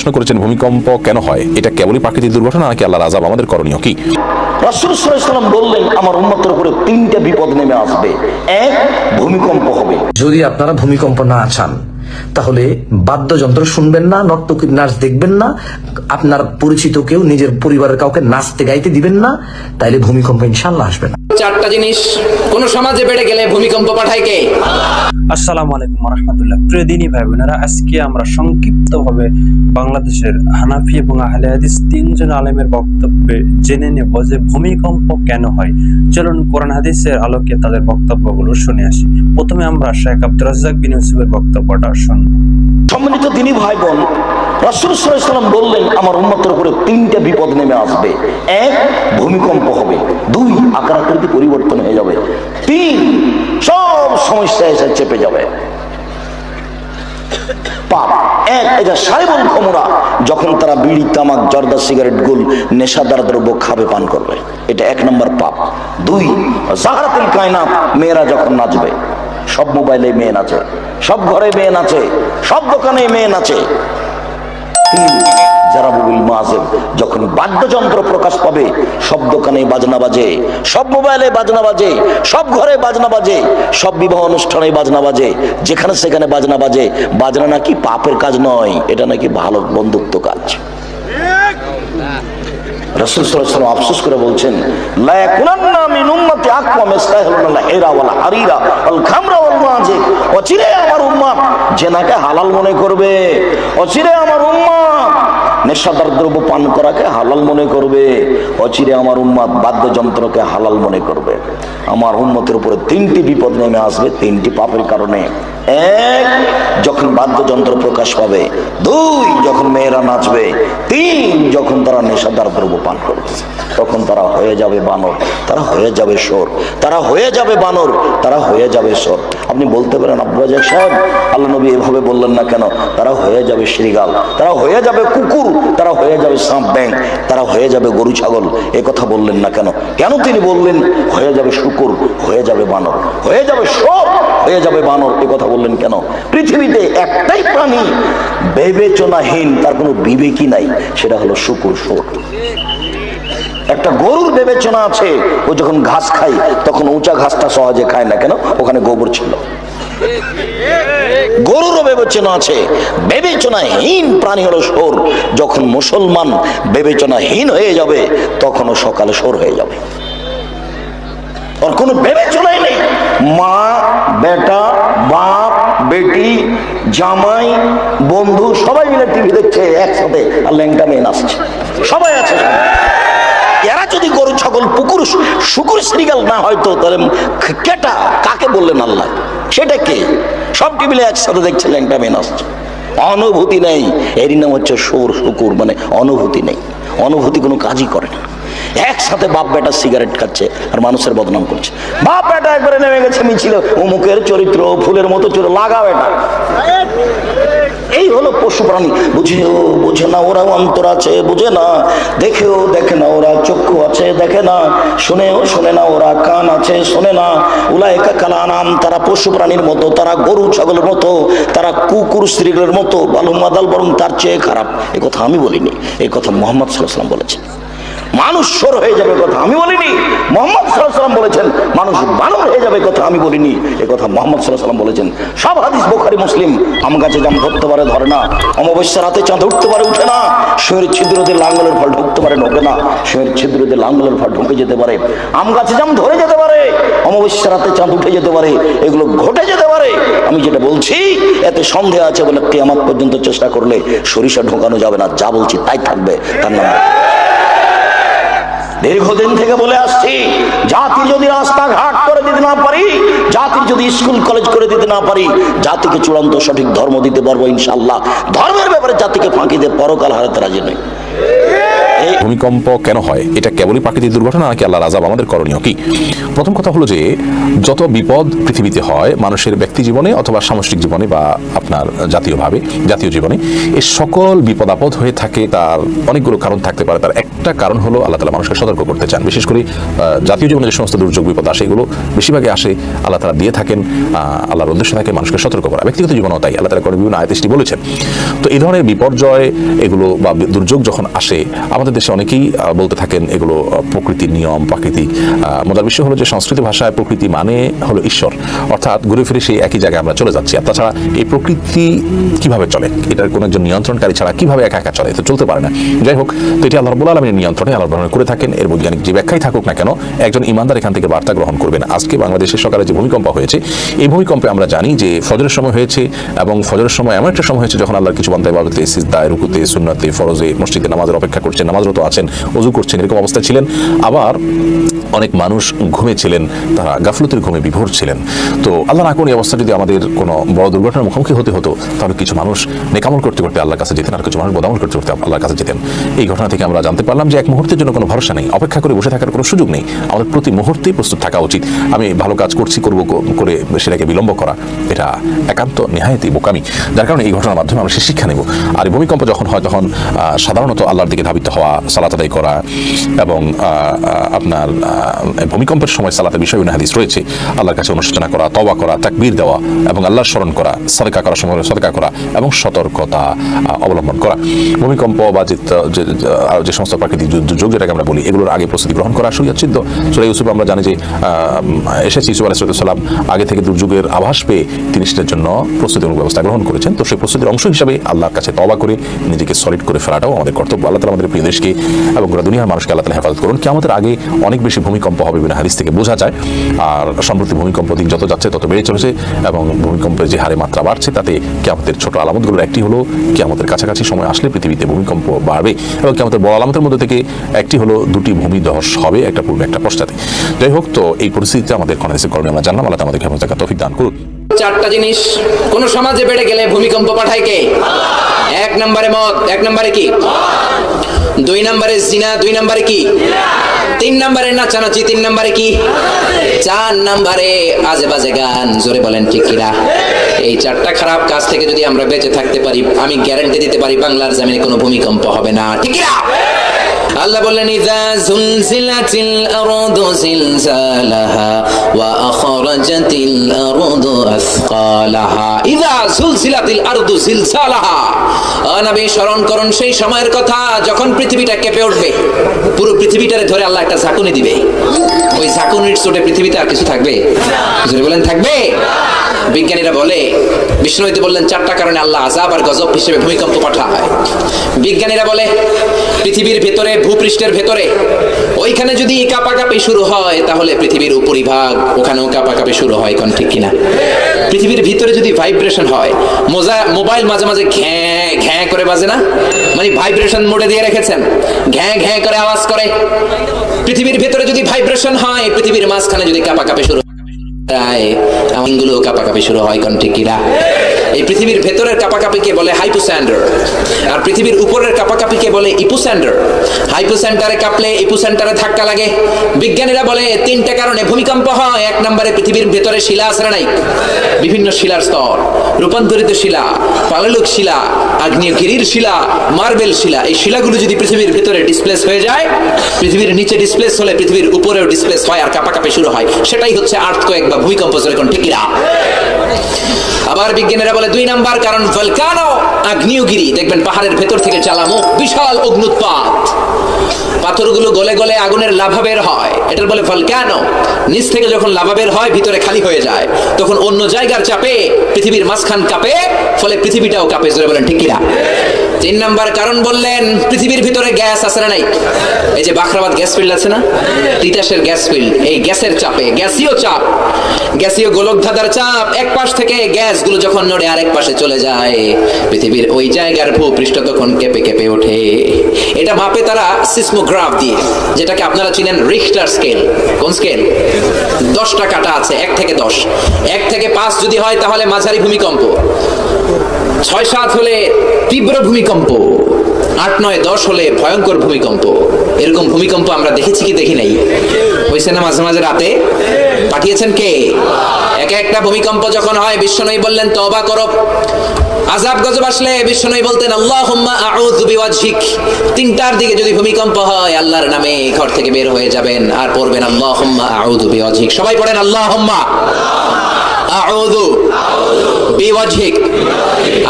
প্রশ্ন করেছেন ভূমিকম্প কেন হয়? এটা কেবলই প্রাকৃতিক দুর্ঘটনা নাকি আল্লাহর আজাব আমাদের করণীয় কি? রাসুল সাল্লাম বললেন আমার উন্মতের উপরে তিনটা বিপদ নেমে আসবে। এক ভূমিকম্প হবে। যদি আপনারা ভূমিকম্প না চান তাহলে বাদ্যযন্ত্র শুনবেন না নর্তকীর নাচ দেখবেন না আপনার পরিচিত কেউ নিজের পরিবারের কাউকে নাচতে গাইতে দিবেন না তাইলে ভূমিকম্প ইনশাল্লাহ আসবে না। চারটা জিনিস কোন সমাজে বেড়ে গেলে ভূমিকম্প পাঠায় কে? আসসালামু আলাইকুম রহমতুল্লাহ প্রিয় দিনী ভাই বোনেরা আজকে আমরা সংক্ষিপ্তভাবে বাংলাদেশের হানাফি এবং আহলে হাদিস তিনজন আলেমের বক্তব্যে জেনে নেব যে ভূমিকম্প কেন হয়। চলুন কোরআন হাদিসের আলোকে তাদের বক্তব্যগুলো শুনে আসি। প্রথমে আমরা শেখ আব্দুর রাজ্জাক বিন ইউসুফের বক্তব্যটা শুনব। সম্মানিত দিনী ভাই বোন রাসুল সাল্লাম বললেন, আমার উন্মতের উপরে তিনটা বিপদ নেমে আসবে। এক, ভূমিকম্প হবে। দুই আকারাকৃতি পরিবর্তন হয়ে যাবে। তিন সব সমস্যা এসে চেপে যাবে। পাপ। যখন তারা বিড়ি, তামাক, জর্দা, সিগারেট, গুল, নেশাদার দ্রব্য খাবে, পান করবে। এটা এক নম্বর পাপ। দুই, জাহারাতুল কায়নাত, মেয়েরা যখন নাচবে, সব মোবাইলে মেয়ে নাচে, সব ঘরে মেয়ে নাচে, সব দোকানে মেয়ে নাচে। যখন বাদ্যযন্ত্র প্রকাশ পাবে, সব দোকানে বাজনা বাজে, সব মোবাইলে বাজনা বাজে, সব ঘরে বাজনা বাজে, সব বিবাহ অনুষ্ঠানে বাজনা বাজে, যেখানে সেখানে বাজনা বাজে, বাজনা নাকি পাপের কাজ নয়, এটা নাকি ভালো বন্ধুত্ব কাজ। আফসোস করে বলছেন অচিরে আমার উম্মত জেনাকে হালাল মনে করবে, অচিরে আমার উম্মত নেশাদার দ্রব্য পান করাকে হালাল মনে করবে। অচিরে আমার উম্মত বাদ্যযন্ত্রকে হালাল মনে করবে। আমার উন্মতের উপরে তিনটি বিপদ নেমে আসবে, তিনটি পাপের কারণে। এক, যখন বাদ্যযন্ত্র প্রকাশ পাবে। দুই, যখন মেয়েরা নাচবে। তিন, যখন তারা নেশাদার দ্রব্য পান করবে। তখন তারা হয়ে যাবে বানর, তারা হয়ে যাবে সোর তারা হয়ে যাবে বানর, তারা হয়ে যাবে সোর আপনি বলতে পারেন আব্বাজাক সাহেব, আল্লাহ নবী এভাবে বললেন না কেন? তারা হয়ে যাবে শ্রীগাল তারা হয়ে যাবে কুকুর তারা হয়ে যাবে সাপ ব্যাং তারা হয়ে যাবে গরু ছাগল, এ কথা বললেন না কেন? কেন তিনি বললেন, হয়ে যাবে শুকুর, হয়ে যাবে বানর, হয়ে যাবে সোর হয়ে যাবে বানর, এ কথা বললেন কেন? পৃথিবীতে একটাই প্রাণী বিবেচনাহীন, তার কোনো বিবেকই নাই, সেটা হলো শুকুর সোর একটা গরুর বিবেচনা আছে, ও যখন ঘাস খায়, তখন উঁচা ঘাসটা সহজে খায় না কেন? ওখানে গোবর ছিল। গরুরও বিবেচনা আছে, বিবেচনাহীন প্রাণী হলো সোর যখন মুসলমান বিবেচনাহীন হয়ে যাবে, তখনও সকালে সোর হয়ে যাবে। ওর কোনো বিবেচনাই নেই। মা, বেটা, বাপ, বেটি, জামাই, বন্ধু, সবাই মিলে টিভি দেখছে, একসাথে আর ল্যাংটা মেয়ে নাচছে। সবাই আছে এরা যদি গরু, ছাগল, পুকুর, শুকুর শ্রীগাল না হয়তো তাহলে কেটা, কাকে বললেন আল্লাহ? সেটা কে? সব টিভিলে একসাথে দেখছে ল্যাংটা মেন আসছে অনুভূতি নেই। এরই নাম হচ্ছে সৌর শুকুর মানে অনুভূতি নেই। অনুভূতি কোনো কাজই করে না। একসাথে বাপ বেটা সিগারেট খাচ্ছে আর মানুষের বদনাম করছে। বাপ বেটা একবারে নেমে গেছে মিছিল, অমুকের চরিত্র, ফুলের মতো চোর লাগা বেটা। এই হলো পশু প্রাণী। বুঝেও, বুঝে না ওরা অন্তর আছে, বুঝে না। দেখেও, দেখে না, ওরা চক্ষু আছে, দেখে না। শুনেও, শুনে না, ওরা কান আছে, শোনে না। উলায়কা কালা নাম তারা পশু প্রাণীর মতো, তারা গরু ছাগলের মতো, তারা কুকুর স্ত্রীগুলোর মতো বালু মাদাল বরং তার চেয়ে খারাপ। এ কথা আমি বলিনি এই কথা মোহাম্মদ সাল্লাম বলেছেন। মানুষ সর হয়ে যাবে কথা আমি বলিনি। মোহাম্মদ সাল্লাম বলেছেন, মানুষ বানর হয়ে যাবে কথা আমি বলিনি। এ কথা মোহাম্মদ সাল্লাম বলেছেন। সব হাদিস বোখারি, মুসলিম। আম গাছে জাম ধরতে পারে, ধরে না। অমাবস্যার রাতে চাঁদ উঠতে পারে, উঠে না। শুয়ের ছিদ্র দিয়ে লাঙ্গলের ফল ঢুকতে পারে, ঢোকে না। শুয়ের ছিদ্র দিয়ে লাঙ্গলের ফল ঢুকে যেতে পারে। আম গাছে জাম ধরে যেতে পারে। অমাবস্যার রাতে চাঁদ উঠে যেতে পারে। এগুলো ঘটে যেতে পারে। আমি যেটা বলছি, এতে সন্দেহ আছে বলে কেয়ামত পর্যন্ত চেষ্টা করলে সরিষা ঢোকানো যাবে না। যা বলছি তাই থাকবে। তার নাম দীর্ঘদিন থেকে বলে আসছি জাতি যদি রাস্তাঘাট করে দিতে না পারি জাতি যদি স্কুল, কলেজ করে দিতে না পারি, জাতিকে চূড়ান্ত সঠিক ধর্ম দিতে পারব ইনশাল্লাহ ধর্মের ব্যাপারে জাতিকে ফাঁকি দিয়ে পরকাল হারাতে রাজি এই ভূমিকম্প কেন হয়? এটা কেবলই প্রাকৃতিক দুর্ঘটনা নাকি আল্লাহর আজাব আমাদের করণীয় কি? প্রথম কথা হলো যে, যত বিপদ পৃথিবীতে হয়, মানুষের ব্যক্তি জীবনে অথবা সামষ্টিক জীবনে বা আপনার জাতীয়ভাবে, জাতীয় জীবনে এই সকল বিপদ আপদ হয়ে থাকে, তার অনেকগুলো কারণ থাকতে পারে। তার একটা কারণ হলো আল্লাহ তালা মানুষকে সতর্ক করতে চান। বিশেষ করে জাতীয় জীবনে যে সমস্ত দুর্যোগ, বিপদ আসে, এগুলো বেশিরভাগই আসে আল্লাহ তালা দিয়ে থাকেন আল্লাহর উদ্দেশ্য থাকে মানুষকে সতর্ক করা। ব্যক্তিগত জীবনেও তাই। আল্লাহ তালা করে বিভিন্ন আয়তেষ্টি বলেছেন। তো এই ধরনের বিপর্যয়, এগুলো বা দুর্যোগ যখন আসে, আমাদের দেশে অনেকেই বলতে থাকেন এগুলো প্রকৃতির নিয়ম প্রাকৃতিক মজার বিষয় হলো যে সংস্কৃত ভাষায় প্রকৃতি মানে হলো ঈশ্বর। অর্থাৎ ঘুরে ফিরে সেই একই জায়গায় আমরা চলে যাচ্ছি। আর তাছাড়া এই প্রকৃতি কীভাবে চলে? এটার কোনো একজন নিয়ন্ত্রণকারী ছাড়া কীভাবে একা একা চলে? তো চলতে পারে না। যাই হোক, তো এটি আল্লাহ রবুল আলমীর নিয়ন্ত্রণে আল্লাহ করে থাকেন। এর বৈজ্ঞানিক যে ব্যাখ্যাই থাকুক না কেন, একজন ইমানদার এখান থেকে বার্তা গ্রহণ করবেন। আজকে বাংলাদেশের সকালে যে ভূমিকম্প হয়েছে, এই ভূমিকম্পে আমরা জানি যে ফজরের সময় হয়েছে এবং ফজরের সময় এমন একটা সময় হয়েছে যখন আল্লাহর কিছু বান্দায় বাবতে সিজদায়, রুকুতে, সুন্নাতে, ফরজে, মসজিদে নামাজের অপেক্ষা করছেন নামাজরত আছেন, অজু করছেন, এরকম অবস্থায় ছিলেন। আবার অনেক মানুষ ঘুমেছিলেন, তারা গাফলতির ঘুমে বিভোর ছিলেন। তো আল্লাহ না এই অবস্থা যদি আমাদের কোনো বড় দুর্ঘটনার মুখোমুখি হতে হতো, তাহলে কিছু মানুষ নেকামল করতে করতে আল্লাহর কাছে যেতেন, আর কিছু মানুষ বদামল করতে করতে আল্লাহর কাছে যেতেন। এই ঘটনা থেকে আমরা জানতে পারলাম যে এক মুহূর্তের জন্য কোনো ভরসা নেই, অপেক্ষা করে বসে থাকার কোনো সুযোগ নেই। আমাদের প্রতি মুহূর্তেই প্রস্তুত থাকা উচিত। আমি ভালো কাজ করছি, করব করে সেটাকে বিলম্ব করা, এটা একান্ত নেহায়তি বোকামি। যার কারণে এই ঘটনার মাধ্যমে আমরা সে শিক্ষা নেব। আর ভূমিকম্প যখন হয়, তখন সাধারণত আল্লাহর দিকে ধাবিত হওয়া সালাত আদায় করা এবং আপনার ভূমিকম্পের সময় সালাতের বিষয় হাদিস রয়েছে। আল্লাহর কাছে অনুশোচনা করা, তওবা করা, তাকবীর দেওয়া এবং আল্লাহর স্মরণ করা, সদকা করার সময় সদকা করা এবং সতর্কতা অবলম্বন করা। ভূমিকম্প বা যে সমস্ত প্রাকৃতিক দুর্যোগ যেটাকে আমরা বলি, এগুলোর আগে প্রস্তুতি গ্রহণ করা সুয়াচ্ছিদ্য সুরা ইউসুফ আমরা জানি যে এসেছে ইউসুফ আলাইসালাম আগে থেকে দুর্যোগের আভাস পেয়ে তিনি সেটার জন্য প্রস্তুতিমূলক ব্যবস্থা গ্রহণ করেছেন। তো সেই প্রস্তুতির অংশ হিসাবে আল্লাহর কাছে তবা করে, নিজেকে সলিড করে ফেলাটাও আমাদের কর্তব্য। আল্লাহ আমাদের প্রিয় দেশকে এবং গোটা দুনিয়ার মানুষকে আল্লাহ তালা হেফাজত করুন। কি আমাদের আগে অনেক বেশি ভূমিকম্প হবে বিনা হাদিস থেকে বোঝা যায়। আর সম্প্রতি ভূমিকম্প দিন যত যাচ্ছে তত বেড়ে চলেছে এবং ভূমিকম্পের যে হারে মাত্রা বাড়ছে তাতে কি আমাদের ছোট আলামতগুলোর একটি হলো কি আমাদের কাছাকাছি সময় আসলে পৃথিবীতে ভূমিকম্প বাড়বে এবং কি আমাদের বড় আলামতের মধ্যে থেকে একটি হলো দুটি ভূমি ধস হবে, একটা পূর্বে, একটা পশ্চাতে। যাই হোক, তো এই পরিস্থিতিতে আমাদের কনাদেশের করণীয় আমরা জানলাম, আল্লাহ তালা আমাদেরকে হেফাজত তৌফিক দান করুন চারটা জিনিস, কোন সমাজে বেড়ে গেলে ভূমিকম্প পাঠায় কে? এক নম্বরে মত এক নম্বরে কি? দুই নম্বরে জিনা, দুই নম্বরে কি? তিন নম্বরে নাচানাচি, তিন নম্বরে কি? চার নম্বরে আজে বাজে গান, জোরে বলেন ঠিক কিনা? এই চারটা খারাপ কাজ থেকে যদি আমরা বেঁচে থাকতে পারি, আমি গ্যারান্টি দিতে পারি, বাংলার জামিনে কোনো ভূমিকম্প হবে না, ঠিক কিনা? আল্লাহ বললেন ইযা জুলজিলাতিল আরদু জিলজালাহা ওয়া আখরাজাতিল আরদু আসকালাহা। ইযা জুলজিলাতিল আরদু জিলজালাহা। নবী, স্মরণ করুন, সেই সময়ের কথা, যখন পৃথিবীটা কেঁপে উঠবে, পুরো পৃথিবীটারে ধরে আল্লাহ একটা ঝাঁকুনি দিবে। ওই ঝাঁকুনির চোটে পৃথিবীতে আর কিছু থাকবে? জোরে বলেন, থাকবে? বিজ্ঞানীরা বলে বিষ্ণুতে বললেন, চারটা কারণে আল্লাহ আজাব আর গজব হিসেবে ভূমিকম্প পাঠায়। বিজ্ঞানীরা বলে পৃথিবীর ভেতরে, ভূপৃষ্ঠের ভেতরে, ওইখানে যদি কাপাকাপি শুরু হয়, তাহলে পৃথিবীর উপরিভাগ ওখানেও কাপাকাপি শুরু হয়, কোন ঠিক কিনা? পৃথিবীর ভিতরে যদি ভাইব্রেশন হয়, মোজা মোবাইল মাঝে মাঝে ঘ্যাঁ ঘ্যাঁ করে বাজে না? মানে ভাইব্রেশন মোডে দিয়ে রেখেছেন। ঘ্যাঁ ঘ্যাঁ করে আওয়াজ করে। পৃথিবীর ভেতরে যদি ভাইব্রেশন হয়, পৃথিবীর মাঝখানে যদি কাপাকাপি শুরু প্রায় আঙুলগুলো কাপাকাপি শুরু হয়, কোন ঠিক কিনা? এই পৃথিবীর ভেতরের কাপাকাপিকে বলে হাইপোস্যান্ডার, আর পৃথিবীর উপরের কাপাকাপিকে বলে ইপোস্যান্ডার। হাইপোস্যান্টারে কাঁপলে ইপোস্যান্টারে ধাক্কা লাগে। বিজ্ঞানীরা বলে তিনটা কারণে ভূমিকম্প হয়। এক নম্বরে পৃথিবীর ভেতরে শিলা না নাই? বিভিন্ন শিলার স্তর। রূপান্তরিত শিলা, পাললুক শিলা, আগ্নেয়গিরির শিলা, মার্বেল শিলা, এই শিলাগুলো যদি পৃথিবীর ভিতরে ডিসপ্লেস হয়ে যায়, পৃথিবীর নিচে ডিসপ্লেস হলে পৃথিবীর উপরেও ডিসপ্লেস হয় আর কাপাকাপি শুরু হয়। সেটাই হচ্ছে আর্থকোয়েক বা ভূমিকম্প যেরকম ঠিকিরা আবার বিজ্ঞানীরা বলে দুই নাম্বার কারণ ভলকানো আগ্নেয়গিরি। দেখবেন পাহাড়ের ভেতর থেকে চালামো বিশাল অগ্নুৎপাত। পাথরগুলো গলে গলে আগুনের লাভা বের হয়। এটার বলে ফল কেন নিচ থেকে যখন লাভা বের হয়, ভিতরে খালি হয়ে যায়। তখন অন্য জায়গার চাপে, পৃথিবীর মাঝখান কাঁপে, ফলে পৃথিবীটাও কাঁপে, জোরে বলেন, ঠিক কিনা? তিন নাম্বার কারণ বললেন, পৃথিবীর ভিতরে গ্যাস আছে না নাই? এই যে বাখরাবাদ গ্যাস ফিল্ড আছে না? তিতাসের গ্যাস ফিল্ড, এই গ্যাসের চাপে, গ্যাসীয় চাপ। গ্যাসীয় গোলক ধাঁধার চাপ, এক পাশ থেকে গ্যাসগুলো যখন নড়ে, আরেক পাশে চলে যায়। পৃথিবীর ওই জায়গার ভূপৃষ্ঠ তখন কেঁপে কেঁপে ওঠে। এটা মাপে তারা সিসমোগ্রাফ দিয়ে, যেটাকে আপনারা চিনেন রিখটার স্কেল কোন স্কেল দশটা কাটা আছে, এক থেকে দশ। এক থেকে পাঁচ যদি হয়, তাহলে মাঝারি ভূমিকম্প। ছয় সাত হলে তীব্র ভূমিকম্প। আট নয় দশ হলে ভয়ঙ্কর ভূমিকম্প। এরকম ভূমিকম্প আমরা দেখেছি কি দেখি নাই? হয়েছে না মাঝে মাঝে রাতে? পাঠিয়েছেন কে? এক একটা ভূমিকম্প যখন হয় বিশ্বনবী বললেন তবা করো। আজাব গজব আসলে বিশ্বনবী বলতেন আল্লাহ বিওয়াজহিক। তিনটার দিকে যদি ভূমিকম্প হয়, আল্লাহর নামে ঘর থেকে বের হয়ে যাবেন আর পড়বেন আল্লাহ হুম্মা আউযু বিওয়াজহিক। সবাই পড়েন আল্লাহ আল্লাহুম্মা আউযু বিওয়াজহিক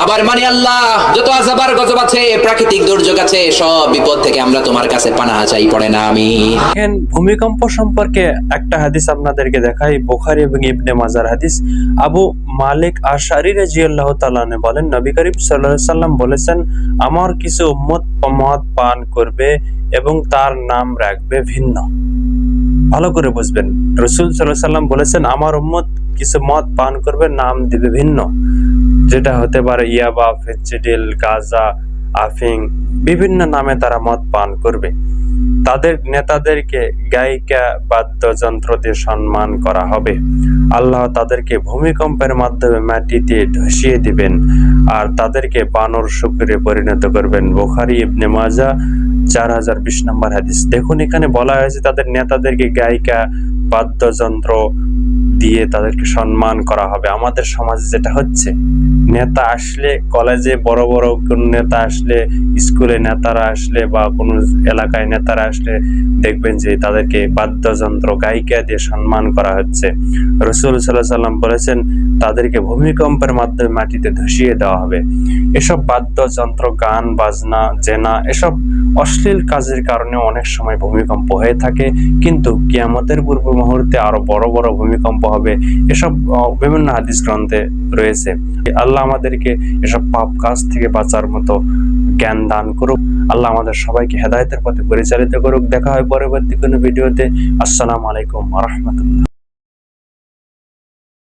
আবার মানে আল্লাহ, যত আজাবার গজব আছে, প্রাকৃতিক দুর্যোগ আছে, সব বিপদ থেকে আমরা তোমার কাছে পানাহ চাই, পড়ে না আমি। দেখেন, ভূমিকম্প সম্পর্কে একটা হাদিস আপনাদেরকে দেখাই, বুখারী এবং ইবনে মাজার হাদিস। আবু মালিক আশারি রাজিয়াল্লাহু তাআলা বলেন, নবী করিম সাল্লাম বলেছেন, আমার কিছু উম্মত মদ পান করবে এবং তার নাম রাখবে ভিন্ন। ভালো করে বুঝবেন। রসুল সাল্লাল্লাহু সাল্লাম বলেছেন, আমার উম্মত কিছু মদ পান করবে, নাম দিবে ভিন্ন। যেটা হতে পারে ইয়াবা, ফেন্সিডিল, গাজা, আফিং, বিভিন্ন নামে তারা মদ পান করবে। তাদের নেতাদেরকে গায়িকা, বাদ্যযন্ত্র দিয়ে সম্মান করা হবে। আল্লাহ তাদেরকে ভূমিকম্পের মাধ্যমে মাটিতে ধসিয়ে দিবেন আর তাদেরকে বানর শুকুরে পরিণত করবেন। বোখারি, ইবনে মাজা চার হাজার বিশ নম্বর হাদিস। দেখুন, এখানে বলা হয়েছে তাদের নেতাদেরকে গায়িকা, বাদ্যযন্ত্র দিয়ে তাদেরকে সম্মান করা হবে। আমাদের সমাজে যেটা হচ্ছে, নেতা আসলে কলেজে বড় বড় কোন নেতা আসলে, স্কুলে নেতারা আসলে বা কোনো এলাকায় নেতারা আসলে দেখবেন যে তাদেরকে বাদ্যযন্ত্র, গায়িকা দিয়ে সম্মান করা হচ্ছে। রসুল সাল্লাহ সাল্লাম বলেছেন, তাদেরকে ভূমিকম্পের মাধ্যমে মাটিতে ধসিয়ে দেওয়া হবে। এসব বাদ্যযন্ত্র, গান, বাজনা, জেনা, এসব অশ্লীল কাজের কারণে অনেক সময় ভূমিকম্প হয়ে থাকে, কিন্তু কিয়ামতের পূর্ব মুহূর্তে আরও বড় বড় ভূমিকম্প হবে। এসব বিভিন্ন হাদিস গ্রন্থে রয়েছে। আল্লাহ আমাদেরকে এসব পাপ কাজ থেকে বাঁচার মতো জ্ঞান দান করুক। আল্লাহ আমাদের সবাইকে হেদায়তের পথে পরিচালিত করুক। দেখা হয় পরবর্তী কোনো ভিডিওতে। আসসালামু আলাইকুম রহমতুল্লাহ।